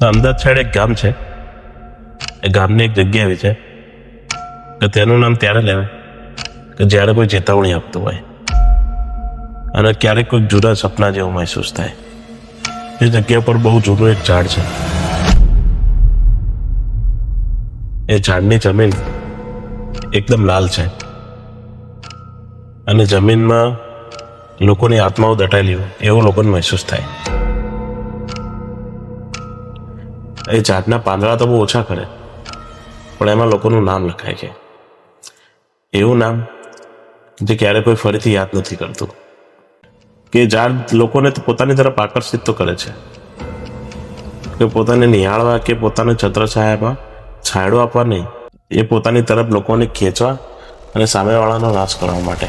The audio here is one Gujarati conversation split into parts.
તો અમદાવાદ સાઈડ એક ગામ છે. એ ગામની એક જગ્યા એવી છે કે તેનું નામ ત્યારે લેવાય કે જ્યારે કોઈ ચેતવણી આપતું હોય. અને ક્યારેક કોઈક જુદા સપના જેવું મહેસૂસ થાય. એ જગ્યા પર બહુ જૂનું એક ઝાડ છે. એ ઝાડની જમીન એકદમ લાલ છે. અને જમીનમાં લોકોની આત્માઓ દટાયેલી હોય, એવું લોકોને મહેસૂસ થાય. એ ઝાડના પાંદડા તો બહુ ઓછા કરે. પણ એમાં લોકોનું નામ લખાય છે. એવું નામ જે ક્યારે કોઈ ફરીથી યાદ નથી કરતું. કે ઝાડ લોકોને તો પોતાની તરફ આકર્ષિત તો કરે છે. કે પોતાને નિહાળવા કે પોતાને છત્રછાયામાં છાંયડો આપવા નહીં, એ પોતાની તરફ લોકોને ખેંચવા અને સામેવાળાનો નાશ કરવા માટે.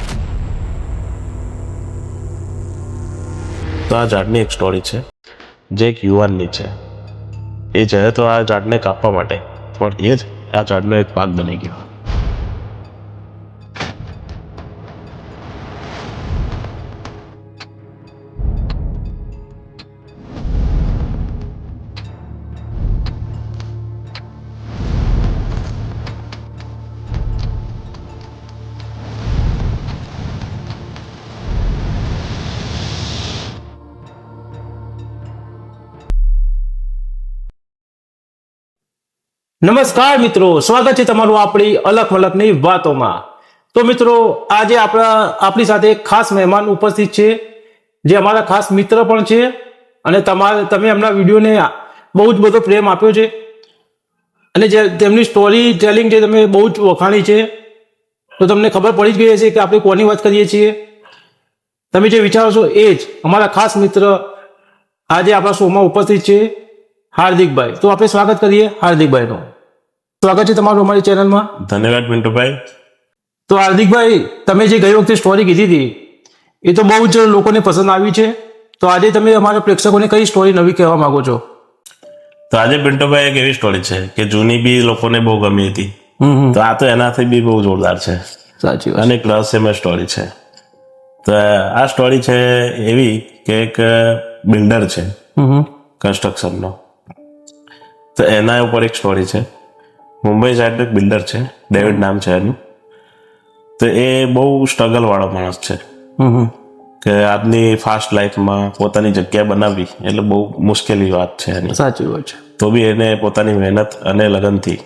તો આ ઝાડની એક સ્ટોરી છે. જે એક યુવાનની છે. એ જાય તો આ ઝાડને કાપવા માટે. પણ એ જ આ ઝાડનો એક ભાગ બની ગયો. નમસ્કાર મિત્રો, સ્વાગત છે તમારું આપણી અલગ અલગની વાતોમાં. તો મિત્રો, આજે આપણા, આપણી સાથે ખાસ મહેમાન ઉપસ્થિત છે, જે અમારા ખાસ મિત્ર પણ છે, અને તમારે, તમે એમના વિડીયોને બહુ જ બધો પ્રેમ આપ્યો છે. અને જે તેમની સ્ટોરી ટેલિંગ જે તમે બહુ જ વખાણી છે, તો તમને ખબર પડી જ ગઈ હશે કે આપણે કોની વાત કરીએ છીએ. તમે જે વિચારો છો એ જ અમારા ખાસ મિત્ર આજે આપણા શોમાં ઉપસ્થિત છે. હાર્દિકભાઈ તો આપણે સ્વાગત કરીએ હાર્દિકભાઈનું. સ્વાગત છે તમારું અમારી ચેનલમાં. ધન્યવાદ મિન્ટુભાઈ. તો હાર્દિકભાઈ તમે જે ગઈ વખતે સ્ટોરી કીધી હતી એ તો બહુ જ લોકોને પસંદ આવી છે. તો આજે તમે અમારા પ્રેક્ષકોને કઈ સ્ટોરી નવી કહેવા માંગો છો? તો આજે પિન્ટુભાઈ એક એવી સ્ટોરી છે કે જૂની બી લોકોને બહુ ગમી હતી. તો આ તો એનાથી બી બહુ જોરદાર છે. સાચી અને એક રહસ્યમય સ્ટોરી છે. તો આ સ્ટોરી છે એવી કે એક બિલ્ડર છે. કન્સ્ટ્રક્શનનો તો એના ઉપર એક સ્ટોરી છે. મુંબઈ સાઈડનો એક બિલ્ડર છે ડેવિડ નામ છે એનું. તો એ બહુ સ્ટ્રગલ વાળો માણસ છે. કે આજની ફાસ્ટ લાઈફમાં પોતાની જગ્યા બનાવવી એટલે બહુ મુશ્કેલી વાત છે એની. સાચી વાત છે. તો બી એને પોતાની મહેનત અને લગનથી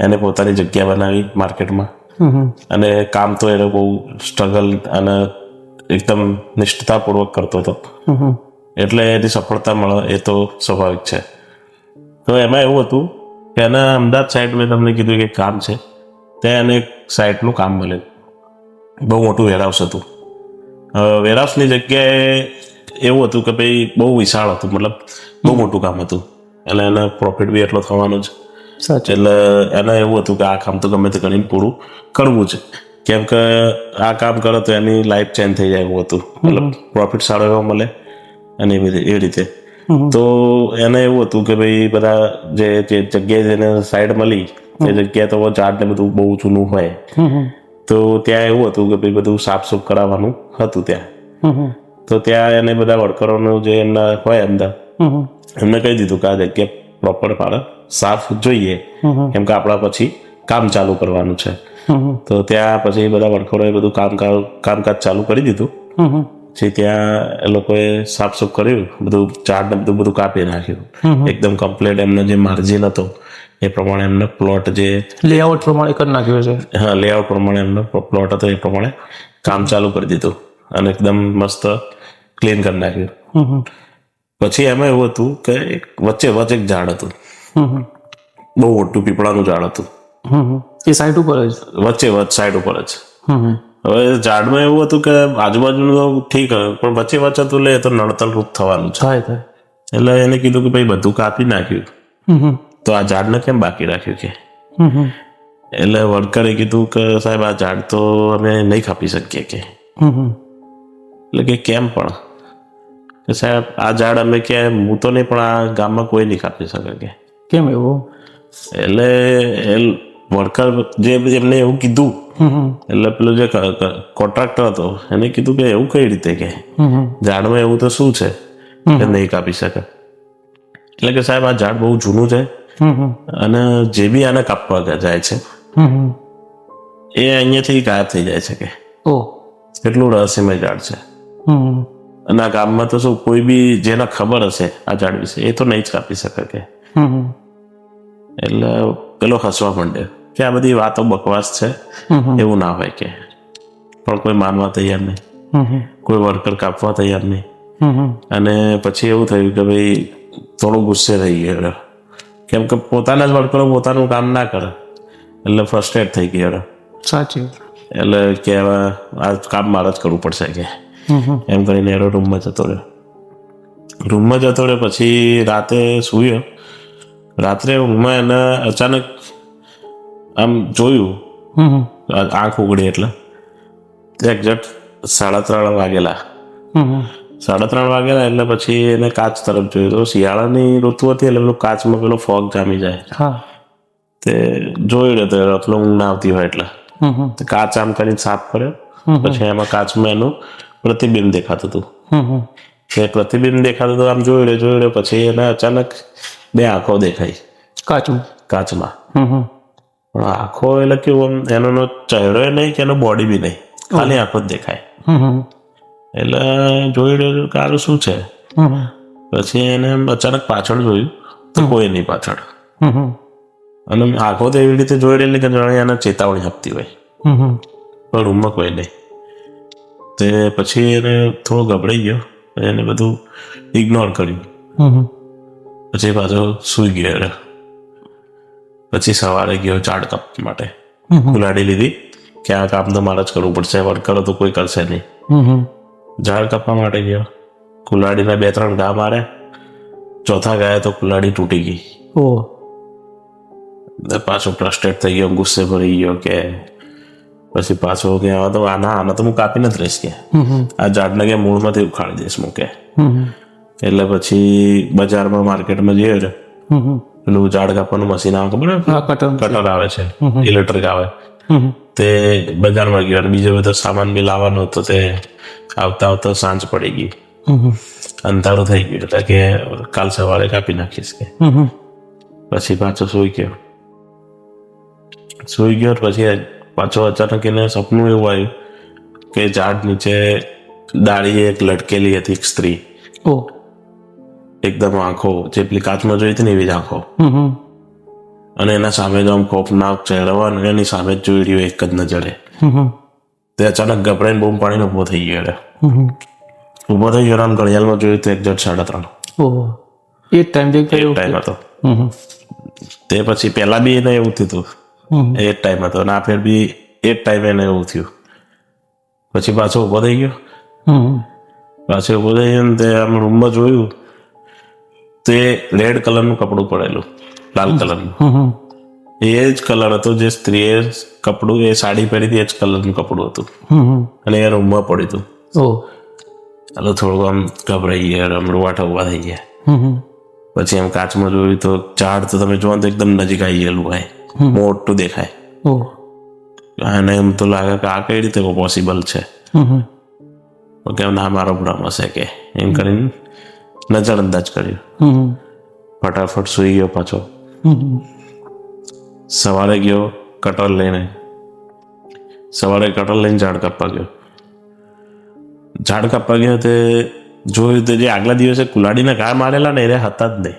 એને પોતાની જગ્યા બનાવી માર્કેટમાં. અને કામ તો એને બહુ સ્ટ્રગલ અને એકદમ નિષ્ઠતાપૂર્વક કરતો હતો. એટલે એની સફળતા મળે એ તો સ્વાભાવિક છે. તો એમાં એવું હતું કે એના અમદાવાદ સાઈડ મેં તમને કીધું કે કામ છે ત્યાં એને એક સાઈડનું કામ મળે બહુ મોટું વેરહાઉસ હતું. વેરહાઉસની જગ્યાએ એવું હતું કે ભાઈ બહુ વિશાળ હતું મતલબ બહુ મોટું કામ હતું. એટલે એને પ્રોફિટ બી એટલો થવાનો જ. સાચી. એટલે એને એવું હતું કે આ કામ તો ગમે તે કરીને પૂરું કરવું છે. કેમ કે આ કામ કરે તો એની લાઈફ ચેન્જ થઈ જાય એવું હતું. મતલબ પ્રોફિટ સારો એવો મળે. અને એવી રીતે એ રીતે. તો એને એવું હતું કે ભાઈ બધા જે જે જગ્યાએ જેને સાઈડ મળી એ જગ્યા તો ઝાડ ને બધું બહુ જૂનું હોય. તો ત્યાં એવું હતું કે ભાઈ બધું સાફ સુફ કરાવવાનું હતું ત્યાં. તો ત્યાં એને બધા વર્કરોનું જે એમના હોય અંદર એમને કહી દીધું કે આ જગ્યા પ્રોપર મારે સાફ જોઈએ કેમ કે આપણા પછી કામ ચાલુ કરવાનું છે. તો ત્યાં પછી બધા વર્કરોએ બધું કામ કામકાજ ચાલુ કરી દીધું. પછી ત્યાં એ લોકોએ સાફસૂફ કર્યું બધું ચાર્ટ બધું બધું કાપી નાખ્યું. એકદમ કમ્પ્લીટ એમનો જે માર્જિન હતો એ પ્રમાણે એમને પ્લોટ જે લેઆઉટ પ્રમાણે કરી નાખ્યો છે હા લેઆઉટ પ્રમાણે એમનો પ્લોટ હતો એ પ્રમાણે કામ ચાલુ કરી દીધું અને એકદમ મસ્ત ક્લીન કરી નાખ્યું. પછી એમાં એવું હતું કે એક વચ્ચે વચ્ચે એક ઝાડ હતું. બહુ મોટું પીપળાનું ઝાડ હતું. એ સાઈડ ઉપર જ? વચ્ચે વચ્ચે સાઈડ ઉપર જ. હવે ઝાડમાં એવું હતું કે આજુબાજુનું તો ઠીક પણ વચ્ચે વચ્ચે હતું લે તો નડતલ રૂપ થવાનું છે. થાય થાય. એટલે એને કીધું કે ભાઈ બધું કાપી નાખ્યું. તો આ ઝાડને કેમ બાકી રાખ્યું કે? એટલે વર્કરે કીધું કે સાહેબ આ ઝાડ તો અમે નહીં કાપી શકીએ કે. એટલે કે કેમ પણ? કે સાહેબ આ ઝાડ અમે કે હું તો નહીં પણ આ ગામમાં કોઈ નહીં કાપી શકે કે. કેમ એવું? એટલે એ વર્કર જે એમને એવું કીધું એટલે પેલો જે કોન્ટ્રાક્ટર હતો એને કીધું કે એવું કઈ રીતે કે? ઝાડમાં એવું તો શું છે? કે નહીં કાપી શકે. એટલે કે સાહેબ આ ઝાડ બહુ જૂનું છે. અને જે બી આને કાપવા જાય છે એ અહીંયાથી ગાયબ થઈ જાય છે કે. એટલું રહસ્યમય ઝાડ છે. અને આ ગામમાં તો શું કોઈ બી જેને ખબર હશે આ ઝાડ વિશે એ તો નહીં જ કાપી શકે કે. એટલે પેલો હસવા માંડે કે આ બધી વાતો બકવાસ છે એવું ના હોય કે. પણ કોઈ માનવા તૈયાર નહીં. કોઈ વર્કર કાપવા તૈયાર નહીં. અને પછી એવું થયું કે ભાઈ થોડો ગુસ્સે થઈ ગયો. કેમ કે પોતાના જ વર્કરો પોતાનું કામ ના કરે. એટલે ફ્રસ્ટ્રેટ થઈ ગયો. સાચી એટલે કે આ કામ મારે જ કરવું પડશે કે. એમ કરીને એરો રૂમમાં જતો રહ્યો. રૂમમાં જતો રહ્યો પછી રાતે સૂયો. રાત્રે ઊંઘમાં એને અચાનક આમ જોયું. આંખ ઉગડી એટલે. એક્ઝેક્ટ સાડા ત્રણ વાગેલા. સાડા ત્રણ વાગેલા એટલે પછી એને કાચ તરફ જોયું. તો શિયાળાની ઋતુ હતી એટલે પેલું કાચમાં પેલો ફોગ જામી જાય. હા. તે જોયું તો એટલો ઊંઘ ના આવતી હોય એટલે. કાચ આમ કરીને સાફ કર્યો. પછી એમાં કાચમાં એનું પ્રતિબિંબ દેખાતું હતું. હમ પ્રતિબિંબ દેખાતું હતું આમ જોયું રહ્યો પછી એને અચાનક બે આંખો દેખાઈ. કાચું કાચમાં. પણ આંખો એટલે કેવું આમ એનો ચહેરો નહીં કે એનો બોડી બી નહીં. ખાલી આંખો જ દેખાય. એટલે જોઈ રહ્યો કે આરું શું છે? પછી એને અચાનક પાછળ જોયું તો કોઈ નહીં પાછળ. અને આંખો તો એવી રીતે જોઈ રહેલી કે જાણે એને ચેતવણી આપતી હોય. પણ રૂમમાં કોઈ નહીં. તે પછી એને થોડો ગભરાઈ ગયો. એને બધું ઇગ્નોર કર્યું. પછી પાછો સૂઈ ગયો. પછી સવારે ગયો ઝાડ કાપ માટે. હમ હમ. કુલાડી લીધી. કે આ કામ તો મારે જ કરવું પડશે વર્કરો તો કોઈ કરશે નહીં. હમ હમ. ઝાડ કાપવા માટે ગયો. કુલાડીના બે ત્રણ ઘા મારે. ચોથા ગયા તો કુલાડી તૂટી ગઈ. ઓ. ને પાછો ફ્રસ્ટ્રેટ થઈ ગયો ગુસ્સે ભરી ગયો કે પછી પાછો કે આવા તો આના આના તો હું કાપી નથી રહીશ કે હમ હમ. આ ઝાડને કે મૂળમાંથી ઉખાડી દઈશ હું કે. હમ હમ. એટલે પછી બજારમાં માર્કેટમાં જઈએ છે હમ હમ. પેલું ઝાડ કાપવાનું મશીન આવે ખબર કટર આવે છે. ઇલેક્ટ્રિક આવે. તે બજારમાં ગયો અને બીજો બધો સામાન બી લાવવાનો હતો તે આવતા આવતા સાંજ પડી ગઈ. અંધારું થઈ ગયું એટલે કે કાલ સવારે કાપી નાખીશ કે. પછી પાછો સુઈ ગયો. સુઈ ગયો પછી પાછો અચાનક એને સપનું એવું આવ્યું કે ઝાડ નીચે દાળી એક લટકેલી હતી એક સ્ત્રી. એકદમ આંખો જે પેલી કાચમાં જોઈ હતી ને એવી જ આંખો. અને એના સામે જ આમ ખોફનાક ચહેરો અને એની સામે જ જોઈ રહ્યો એક જ નજરે. તે અચાનક ગભરાઈને બૂમ પાડીને ઊભો થઈ ગયો એટલે ઊભો થઈ ગયો આમ ઘડિયાળમાં જોયું તો એક જણ સાડા ત્રણ. એ ટાઈમ જે ટાઈમ હતો. તે પછી પહેલા બી એને એવું થયું હતું. એ જ ટાઈમ હતો. અને આ ફેર બી એ જ ટાઈમે એને એવું થયું. પછી પાછો ઊભો થઈ ગયો. હમ પાછો ઊભો થઈ ગયો ને તે આમ રૂમમાં જોયું. તો એ રેડ કલરનું કપડું પડેલું લાલ કલરનું એ જ કલર હતો જે સ્ત્રીએ કપડું એ સાડી પહેરી હતી એ જ કલરનું કપડું હતું. અને એ રૂમમાં પડ્યું હતું. એટલે થોડું આમ ગભરાઈ ગયા આમ રૂવાટા ઊભા થઈ ગયા. પછી આમ કાચમાં જોયું તો ઝાડ તો તમે જોવા તો એકદમ નજીક આવી ગયેલું હોય. મોટું દેખાય. અને એમ તો લાગે કે આ કઈ રીતે પોસિબલ છે? કે ના મારો ભ્રમ હશે કે. એમ કરીને નજર અંદાજ કર્યું. ફટાફટ સૂઈ ગયો પાછો. સવારે ગયો કટર લઈને. સવારે કટર લઈને ઝાડ કાપવા ગયો. ઝાડ કાપવા ગયો તે જોયું તો જે આગલા દિવસે કુલાડીના ઘા મારેલા ને એ હતા જ નહીં.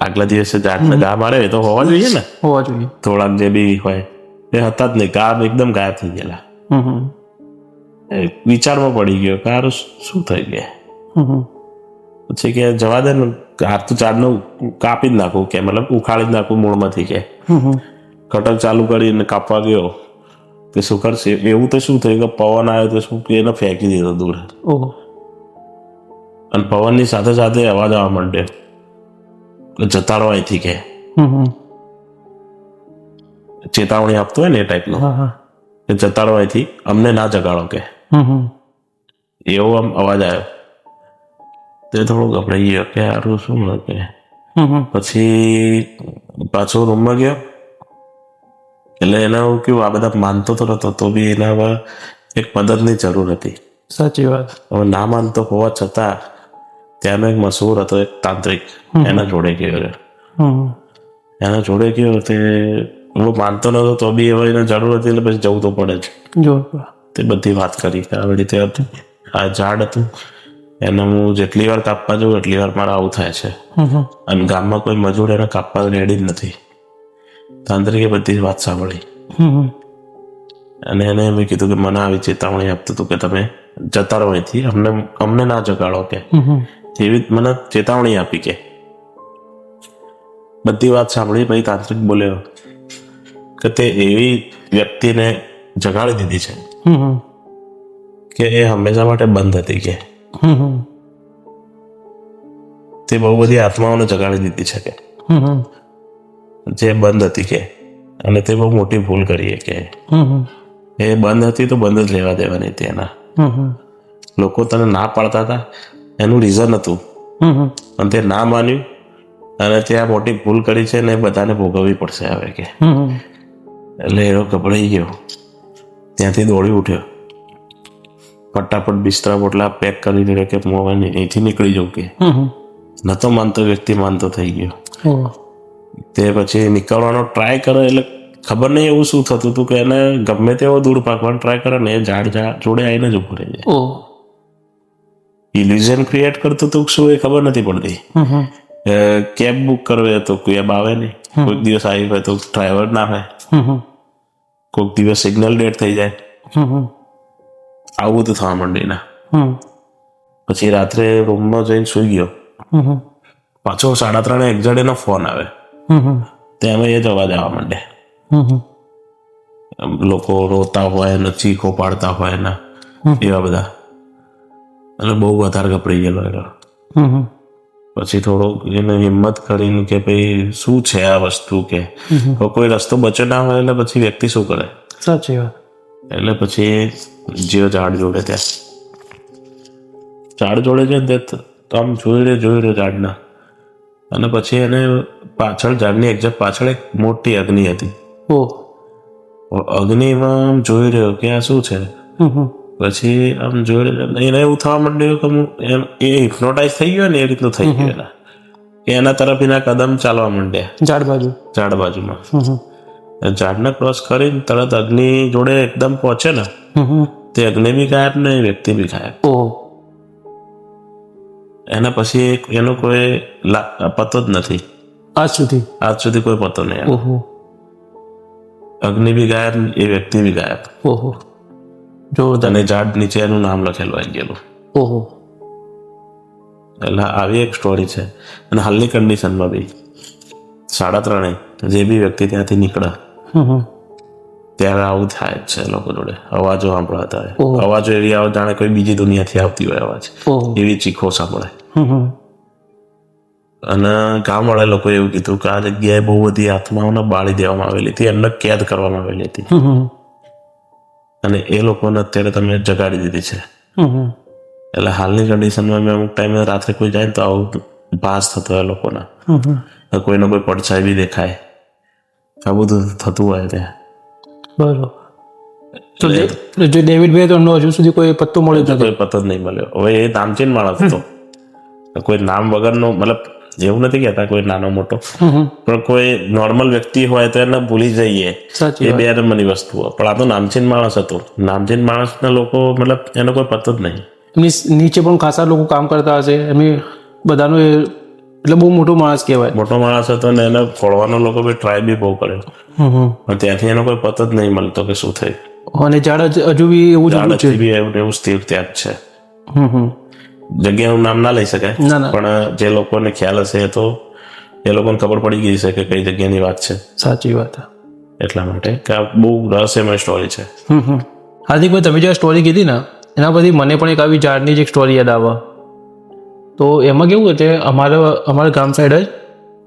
આગલા દિવસે ઝાડને ઘા મારે તો હોવા જોઈએ ને. હોવા જોઈએ. થોડાક જે બી હોય એ હતા જ નહીં. ઘા એકદમ ગાયબ થઈ ગયેલા. વિચારમાં પડી ગયો કે હારું શું થઈ ગયા? પછી કે જવા દે ને હાર તો ઝાડને કાપી જ નાખું કે મતલબ ઉખાડી જ નાખું મૂળમાંથી કે. કટર ચાલુ કરીને કાપવા ગયો કે શું કરશે? એવું તો શું થયું કે પવન આવ્યો તો શું એને ફેંકી દીધો દૂર. અને પવનની સાથે સાથે અવાજ આવવા માંડ્યો જતાડો અહીંથી કે. ચેતવણી આપતો હોય ને એ ટાઈપનો જતાડો અહીંથી અમને ના જગાડો કે. એવો આમ અવાજ આવ્યો. તે થોડો ગભરાઈ ગયો કે સારું શું મળે કે પછી પાછો રૂમમાં ગયો. એટલે એને એવું કેવું આ બધા માનતો તો નતો તો બી એના હવે એક મદદની જરૂર હતી. સાચી વાત. હવે ના માનતો હોવા છતાં ત્યાંનો એક મશહૂર હતો એક તાંત્રિક એના જોડે ગયો એના જોડે ગયો તે હું માનતો નતો તો બી હવે એને જરૂર હતી એટલે પછી જવું તો પડે છે જો તે બધી વાત કરી કે આવી રીતે હતું. આ ઝાડ હતું. એને હું જેટલી વાર કાપવા જાઉં એટલી વાર મારે આવું થાય છે. અને ગામમાં કોઈ મજૂર એને કાપવા રેડી જ નથી. તાંત્રિકે બધી વાત સાંભળી. અને એને એમ કીધું કે મને આવી ચેતવણી આપતું હતું કે તમે જતા રહો અહીંથી. અમને અમને ના જગાડો કે. એવી મને ચેતવણી આપી કે. બધી વાત સાંભળી પછી તાંત્રિક બોલ્યો કે તે એવી વ્યક્તિને જગાડી દીધી છે. કે એ હંમેશા માટે બંધ હતી કે? તે બહુ બધી આત્માઓને જગાડી દીધી છે કે? જે બંધ હતી કે? અને તે બહુ મોટી ભૂલ કરી કે? એ બંધ હતી તો બંધ જ રહેવા દેવાની હતી એના. લોકો તને ના પાડતા હતા એનું રીઝન હતું. અને તે ના માન્યું અને તે આ મોટી ભૂલ કરી છે ને બધાને ભોગવવી પડશે હવે કે? એટલે એનો ગભરાઈ ગયો. ત્યાંથી દોડી ઉઠ્યો. ફટાફટ બિસ્તરા પોટલા પેક કરી દીધો કે હું હવે અહીંથી નીકળી જવું કે. ન તો નતો માનતો વ્યક્તિ માનતો થઈ ગયો. તે પછી નીકળવાનો ટ્રાય કરે એટલે ખબર નહીં એવું શું થતું હતું કે એને ગમે તેવો દૂર પાકવાનો ટ્રાય કરે ને એ ઝાડ ઝાડ જોડે આવીને જ ઉભું રહી જાય ઇલ્યુઝન ક્રિએટ કરતું હતું શું એ ખબર નથી પડતી. કેબ બુક કરવી તો કેબ આવે નહીં. કોઈક દિવસ આવી હોય તો ડ્રાઈવર ના હોય કોઈક દિવસ સિગ્નલ ડેટ થઈ જાય. આવું બધું થવા માંડી ના પછી રાત્રે રૂમમાં જઈને સુઈ ગયો. પાછો સાડા ત્રણે એક્ઝેટ એનો ફોન આવે. તેમાં એ જ અવાજ આવવા માંડે. લોકો રોતા હોય ને ચીખો પાડતા હોય ને એવા બધા. અને બહુ વધારે ગભરાઈ ગયેલો એનો. પછી થોડોક એને હિંમત કરીને કે ભાઈ શું છે આ વસ્તુ કે? કોઈ રસ્તો બચે ના હોય એટલે પછી વ્યક્તિ શું કરે? સાચી વાત. એટલે પછી જીવ ઝાડ જોડે ત્યાં. ઝાડ જોડે છે ને તે તો આમ જોઈ રહ્યો જોઈ રહ્યો ઝાડના. અને પછી એને પાછળ ઝાડની એક્ઝેક્ટ પાછળ એક મોટી અગ્નિ હતી. ઓ. અગ્નિમાં જોઈ રહ્યો કે આ શું છે? પછી આમ જોડે એને એવું થવા માંડ્યું કે હું એમ- એ હિપ્નોટાઇઝ થઈ ગયો ને એ રીતનું થઈ ગયું એના. એના તરફ એના કદમ ચાલવા માંડ્યા. ઝાડ બાજુ. ઝાડ બાજુમાં. ઝાડને ક્રોસ કરીને તરત અગ્નિ જોડે એકદમ પહોંચે ને તે અગ્નિ બી ગાયબ ને વ્યક્તિ બી ગાયબ. એના પછી એનો કોઈ પતો જ નથી. આજ સુધી? આજ સુધી કોઈ પતો નહીં અગ્નિ બી ગાયબ એ વ્યક્તિ બી ગાયબ. ઓહો. જોરદાર. અને ઝાડ નીચે એનું નામ લખેલું આવી ગયેલું ઓહો. એટલે આવી એક સ્ટોરી છે. અને હાલની કન્ડિશનમાં બી. સાડા ત્રણે જે બી વ્યક્તિ ત્યાંથી નીકળે ત્યારે આવું થાય જ છે લોકો જોડે. અવાજો સાંભળાતા. હોય અવાજો એવી આવે જાણે કોઈ બીજી દુનિયાથી આવતી હોય અવાજ. એવી ચીખો સાંભળે. અને ગામવાળા લોકો એવું કીધું કે આ જગ્યાએ બહુ બધી આત્માઓને બાળી દેવામાં આવેલી હતી એમને કેદ કરવામાં આવેલી હતી. અને એ લોકોને અત્યારે તમે જગાડી દીધી છે. એટલે હાલની કન્ડિશનમાં અમે અમુક ટાઈમે રાત્રે કોઈ જાય તો આવું ભાસ થતો હોય લોકોના. કોઈનો કોઈ પડછાઈ બી દેખાય. આ બધું થતું હોય ત્યાં બરોબર. તો જે ડેવિડ ભાઈ તો હજુ સુધી કોઈ પત્તો મળ્યો કોઈ પત્તો જ નહીં મળ્યો. હવે એ નામચીન માણસ હતો. કોઈ નામ વગરનો મતલબ એવું નથી કહેતા કોઈ નાનો મોટો. પણ કોઈ નોર્મલ વ્યક્તિ હોય તો એને ભૂલી જઈએ. એ વાત. બે નંબરની વસ્તુઓ. પણ આ તો નામચીન માણસ હતો. નામચીન માણસના લોકો મતલબ એનો કોઈ પતો જ નહીં. એમની નીચે પણ ખાસા લોકો કામ કરતા હશે. એમની બધાનું એટલે બહુ મોટો માણસ કહેવાય. મોટો માણસ હતો ને એને ખોળવાનો લોકો બી ટ્રાય બી બહુ કર્યો. ત્યાંથી એનો કોઈ પતો જ નહીં મળતો કે શું થયું અને ઝાડ હજુ બી એવું જ છે? એવું એવું સ્થિર ત્યાં જ છે. હમ હમ. જગ્યાનું નામ ના લઈ શકાય. ના ના. પણ જે લોકોને ખ્યાલ હશે તો એ લોકોને ખબર પડી ગઈ છે કે કઈ જગ્યાની વાત છે. સાચી વાત એટલા માટે કે આ બહુ રહસ્યમય સ્ટોરી છે. હાર્દિકભાઈ તમે જે સ્ટોરી કીધી ને એના પરથી મને પણ એક આવી ઝાડની જ એક સ્ટોરી યાદ આવે. તો એમાં કેવું છે અમારા અમારા ગામ સાઈડ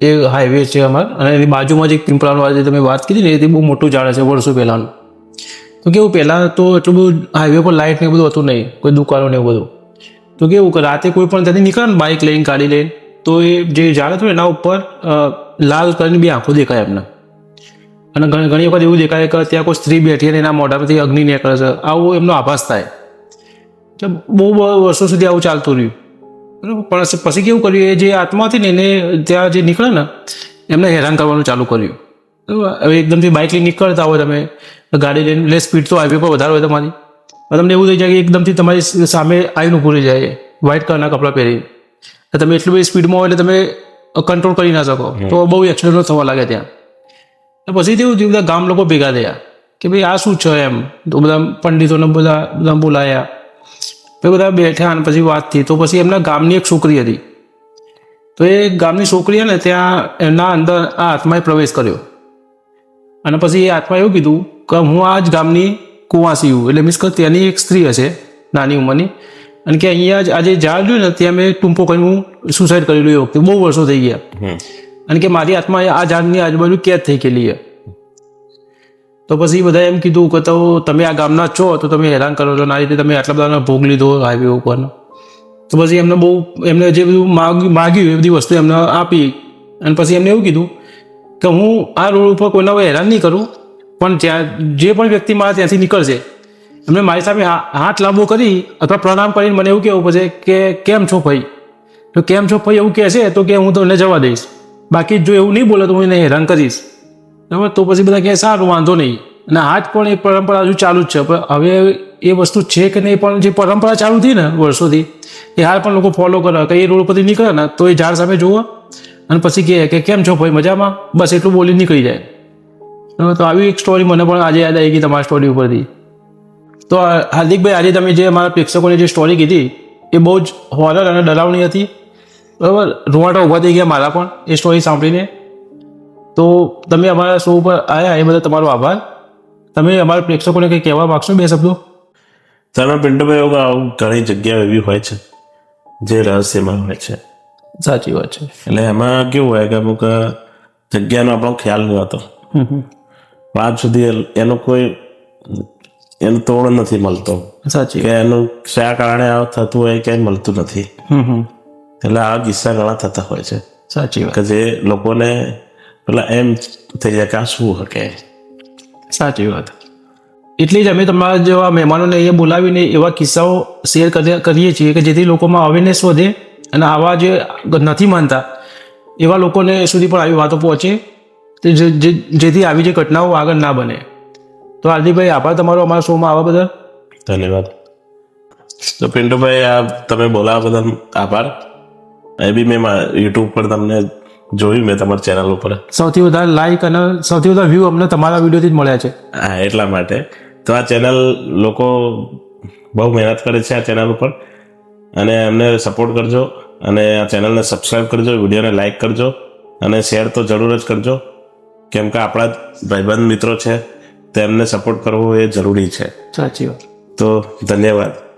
જ એ હાઈવે છે અમાર અને એની બાજુમાં જ એક પિંપળાનું આજે તમે વાત કીધી ને એ બહુ મોટું ઝાડ છે વર્ષો પહેલાંનું. તો કેવું પહેલાં તો એટલું બધું હાઈવે પર લાઇટ ને બધું હતું નહીં કોઈ દુકાનો ને એવું બધું. તો કેવું કે રાતે કોઈ પણ ત્યાંથી નીકળે ને બાઇક લઈને, ગાડી લઈને, તો એ જે ઝાડ હતું એના ઉપર લાલ કલરની બે આંખો દેખાય એમને. અને ઘણી વખત એવું દેખાય કે ત્યાં કોઈ સ્ત્રી બેઠી અને એના મોઢામાંથી અગ્નિ નીકળે છે. આવો એમનો આભાસ થાય. એટલે બહુ વર્ષો સુધી આવું ચાલતું રહ્યું. બરાબર? પણ પછી કેવું કર્યું? એ જે આત્મા હતી ને એને ત્યાં જે નીકળે ને, એમને હેરાન કરવાનું ચાલુ કર્યું. બરાબર? હવે એકદમથી બાઇક લઈને નીકળતા હોય તમે. ગાડી લઈને એટલે સ્પીડ તો હાઈવે પર વધારે હોય તમારી. તમને એવું થઈ જાય કે એકદમથી તમારી સામે આવીને ઊભું રહી જાય વ્હાઇટ કલરના કપડાં પહેરી. તમે એટલી બધી સ્પીડમાં હોય એટલે તમે કંટ્રોલ કરી ના શકો. તો બહુ એક્સિડન્ટો થવા લાગે ત્યાં. પછી તેવું થયું બધા ગામ લોકો ભેગા થયા કે ભાઈ આ શું છે એમ? તો બધા પંડિતોને બધા બધા બોલાયા. પછી બધા બેઠા અને પછી વાત થઈ. તો પછી એમના ગામની એક છોકરી હતી. તો એ ગામની છોકરીએ ને ત્યાં એમના અંદર આ આત્માએ પ્રવેશ કર્યો. અને પછી એ આત્માએ એવું કીધું કે હું આ જ ગામની કુંવાસી છું એટલે મીન્સ કે ત્યાંની એક સ્ત્રી હશે નાની ઉંમરની. અને કે અહીંયા જ આજે ઝાડ જોયું ને ત્યાં મેં ટૂંપો કરીને હું સુસાઇડ કરેલું એ વખતે. બહુ વર્ષો થઈ ગયા. અને કે મારી આત્મા આ ઝાડની આજુબાજુ કેદ થઈ ગયેલી છે. તો પછી બધા એમ કીધું કે તો તમે આ ગામના જ છો તો તમે હેરાન કરો છો. ના રીતે તમે આટલા બધાનો ભોગ લીધો હાઈવે ઉપરનો. તો પછી એમને બહુ એમને જે બધું માગ્યું માગ્યું એ બધી વસ્તુ એમને આપી. અને પછી એમને એવું કીધું કે હું આ રોડ ઉપર કોઈના કોઈ હેરાન નહીં કરું. પણ જ્યાં જે પણ વ્યક્તિ મારા ત્યાંથી નીકળશે, એમને મારી સામે હાથ લાંબો કરી અથવા પ્રણામ કરીને મને એવું કહેવું પડશે કે, કેમ છો ભાઈ? તો કેમ છો ભાઈ? એવું કહેશે તો કે હું તમને જવા દઈશ. બાકી જો એવું નહીં બોલે તો હું એને હેરાન કરીશ. બરાબર? તો પછી બધા કહે, સારું, વાંધો નહીં. અને આજ પણ એ પરંપરા હજુ ચાલુ જ છે. પણ હવે એ વસ્તુ છે કે નહીં, પણ જે પરંપરા ચાલુ થઈ ને વર્ષોથી, એ હાલ પણ લોકો ફોલો કરે. કે એ રોડ પરથી નીકળે ને, તો એ ઝાડ સામે જુઓ. અને પછી કહે કે, કેમ છો ભાઈ? મજામાં? બસ એટલું બોલી નીકળી જાય? તો આવી એક સ્ટોરી મને પણ આજે યાદ આવી ગઈ તમારી સ્ટોરી ઉપરથી. તો હાર્દિકભાઈ આજે તમે જે અમારા પ્રેક્ષકોને જે સ્ટોરી કીધી એ બહુ જ હોરર અને ડરાવણી હતી. બરાબર? રૂવાટા ઊભા થઈ ગયા મારા પણ એ સ્ટોરી સાંભળીને. તો તમે અમારા શો ઉપર આવ્યા એ બદલ તમારો આભાર. તમે અમારા પ્રેક્ષકોને કંઈ કહેવા માગશો બે શબ્દો? સારા પિન્ટુભાઈ એવું આવું ઘણી જગ્યાઓ એવી હોય છે જે રહસ્યમાં હોય છે. સાચી વાત છે. એટલે એમાં કેવું હોય કે અમુક જગ્યાનો આપણો ખ્યાલ ન હોતો. આજ સુધી એનો કોઈ એનો તોડ નથી મળતો. સાચી કે એનું શા કારણે આ થતું હોય ક્યાંય મળતું નથી. એટલે આ કિસ્સા ઘણા થતા હોય છે. સાચી વાત. કે જે લોકોને પેલા એમ થઈ જાય કે આ શું હકે? સાચી વાત. એટલી જ અમે તમારા જેવા મહેમાનોને અહીંયા બોલાવીને એવા કિસ્સાઓ શેર કરીએ છીએ કે જેથી લોકોમાં અવેરનેસ વધે અને આવા જે નથી માનતા એવા લોકોને સુધી પણ આવી વાતો પહોંચે. તે જેથી આવી જે ઘટનાઓ આગળ ના બને. તો હાર્દિકભાઈ આભાર તમારો અમારા શોમાં આવવા બદલ. ધન્યવાદ. તો પિન્ટુભાઈ આ તમે બોલાવા બદલ આભાર. એ બી મેં યુટ્યુબ પર તમને જોયું મેં તમારી ચેનલ ઉપર. સૌથી વધારે લાઈક અને સૌથી વધારે વ્યૂ અમને તમારા વિડીયોથી જ મળ્યા છે. હા એટલા માટે. તો આ ચેનલ લોકો બહુ મહેનત કરે છે આ ચેનલ ઉપર. અને એમને સપોર્ટ કરજો. અને આ ચેનલને સબસ્ક્રાઈબ કરજો વિડીયોને લાઈક કરજો. અને શેર તો જરૂર જ કરજો. કેમ કે આપણા ભાઈબંધ મિત્રો છે તેમને સપોર્ટ કરવો એ જરૂરી છે. સાચી વાત. તો ધન્યવાદ.